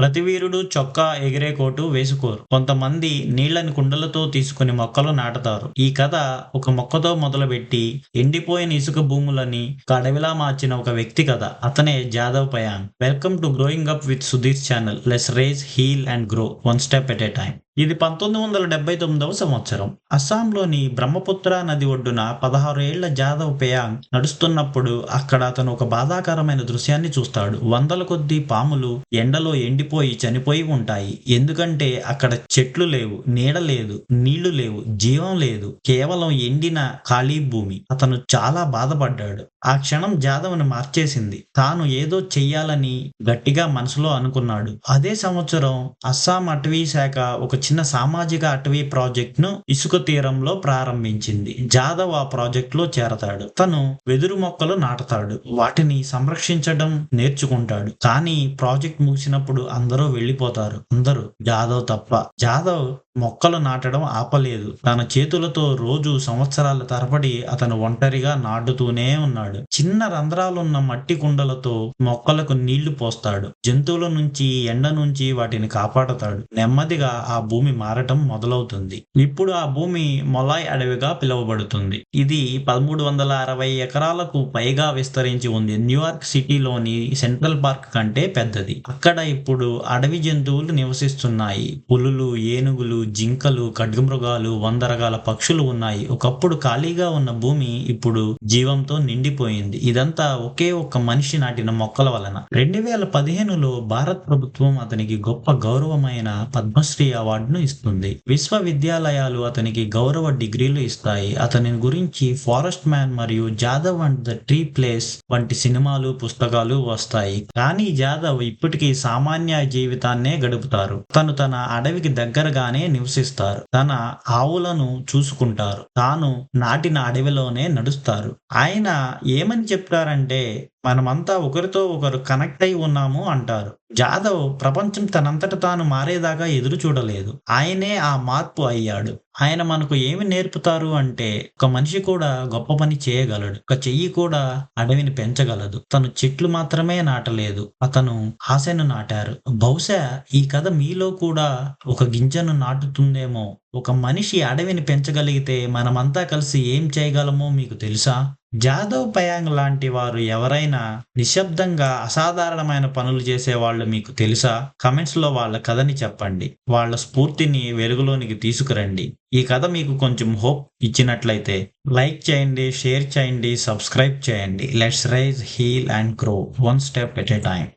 ప్రతి వీరుడు చొక్కా ఎగిరే కోటు వేసుకోరు. కొంతమంది నీళ్ళని కుండలతో తీసుకుని మొక్కలు నాటుతారు. ఈ కథ ఒక మొక్కతో మొదలుపెట్టి ఎండిపోయిన ఇసుక భూములని కడవిలా మార్చిన ఒక వ్యక్తి కథ. అతనే Jadav Payeng. Welcome to growing up with Sudheer channel let's raise heal and grow one step at a time ఇది పంతొమ్మిది వందల డెబ్బై తొమ్మిదవ సంవత్సరం. అస్సాంలోని బ్రహ్మపుత్ర నది ఒడ్డున పదహారు ఏళ్ళ జాదవ్ పేయాంగ్ నడుస్తున్నప్పుడు అక్కడ అతను ఒక బాధాకరమైన దృశ్యాన్ని చూస్తాడు. వందల కొద్దీ పాములు ఎండలో ఎండిపోయి చనిపోయి ఉంటాయి. ఎందుకంటే అక్కడ చెట్లు లేవు నీడ లేదు నీళ్ళు లేవు జీవం లేదు కేవలం ఎండిన ఖాళీ భూమి. అతను చాలా బాధపడ్డాడు. ఆ క్షణం జాదవ్ని మార్చేసింది. తాను ఏదో చెయ్యాలని గట్టిగా మనసులో అనుకున్నాడు. అదే సంవత్సరం అస్సాం అటవీ శాఖ ఒక చిన్న సామాజిక అటవీ ప్రాజెక్ట్ను ఇసుక తీరంలో ప్రారంభించింది. జాదవ్ ఆ ప్రాజెక్ట్లో చేరతాడు. తను వెదురు మొక్కలు నాటుతాడు. వాటిని సంరక్షించడం నేర్చుకుంటాడు. కానీ ప్రాజెక్ట్ ముగిసినప్పుడు అందరూ వెళ్ళిపోతారు. అందరూ జాదవ్ తప్ప. జాదవ్ మొక్కలు నాటడం ఆపలేదు. తన చేతులతో రోజు సంవత్సరాల తరబడి అతను ఒంటరిగా నాటుతూనే ఉన్నాడు. చిన్న రంధ్రాలున్న మట్టి కుండలతో మొక్కలకు నీళ్ళు పోస్తాడు. జంతువుల నుంచి ఎండ నుంచి వాటిని కాపాడతాడు. నెమ్మదిగా ఆ భూమి మారటం మొదలవుతుంది. ఇప్పుడు ఆ భూమి మొలాయ్ అడవిగా పిలువబడుతుంది. ఇది పదమూడు వందల అరవై ఎకరాలకు పైగా విస్తరించి ఉంది. న్యూయార్క్ సిటీలోని సెంట్రల్ పార్క్ కంటే పెద్దది. అక్కడ ఇప్పుడు అడవి జంతువులు నివసిస్తున్నాయి. పులులు ఏనుగులు జింకలు ఖడ్గమృగాలు వంద రకాల పక్షులు ఉన్నాయి. ఒకప్పుడు ఖాళీగా ఉన్న భూమి ఇప్పుడు జీవంతో నిండిపోయింది. ఇదంతా ఒకే ఒక్క మనిషి నాటిన మొక్కల వలన. రెండు వేల పదిహేనులో భారత్ ప్రభుత్వం అతనికి గొప్ప గౌరవమైన పద్మశ్రీ అవార్డును ఇస్తుంది. విశ్వవిద్యాలయాలు అతనికి గౌరవ డిగ్రీలు ఇస్తాయి. అతని గురించి ఫారెస్ట్ మ్యాన్ మరియు Jadav and the tree place వంటి సినిమాలు పుస్తకాలు వస్తాయి. కానీ జాదవ్ ఇప్పటికీ సామాన్య జీవితాన్నే గడుపుతారు. తను తన అడవికి దగ్గరగానే నివసిస్తారు. తన ఆవులను చూసుకుంటారు. తాను నాటిన అడవిలోనే నడుస్తారు. ఆయన ఏమని చెప్తారంటే మనమంతా ఒకరితో ఒకరు కనెక్ట్ అయి ఉన్నాము అంటారు. జాదవ్ ప్రపంచం తనంతట తాను మారేదాకా ఎదురు చూడలేదు. ఆయనే ఆ మార్పు అయ్యాడు. ఆయన మనకు ఏమి నేర్పుతారు అంటే ఒక మనిషి కూడా గొప్ప పని చేయగలడు. ఒక చెయ్యి కూడా అడవిని పెంచగలదు. తను చెట్లు మాత్రమే నాటలేదు. అతను ఆశను నాటారు. బహుశా ఈ కథ మీలో కూడా ఒక గింజను నాటుతుందేమో. ఒక మనిషి అడవిని పెంచగలిగితే మనమంతా కలిసి ఏం చేయగలమో మీకు తెలుసా? జాదవ్ పయాంగ్ లాంటి వారు ఎవరైనా నిశ్శబ్దంగా అసాధారణమైన పనులు చేసే వాళ్ళు మీకు తెలుసా? కమెంట్స్లో వాళ్ళ కథని చెప్పండి. వాళ్ళ స్ఫూర్తిని వెలుగులోనికి తీసుకురండి. ఈ కథ మీకు కొంచెం హోప్ ఇచ్చినట్లయితే లైక్ చేయండి షేర్ చేయండి సబ్స్క్రైబ్ చేయండి. Let's raise heal and grow one step at a time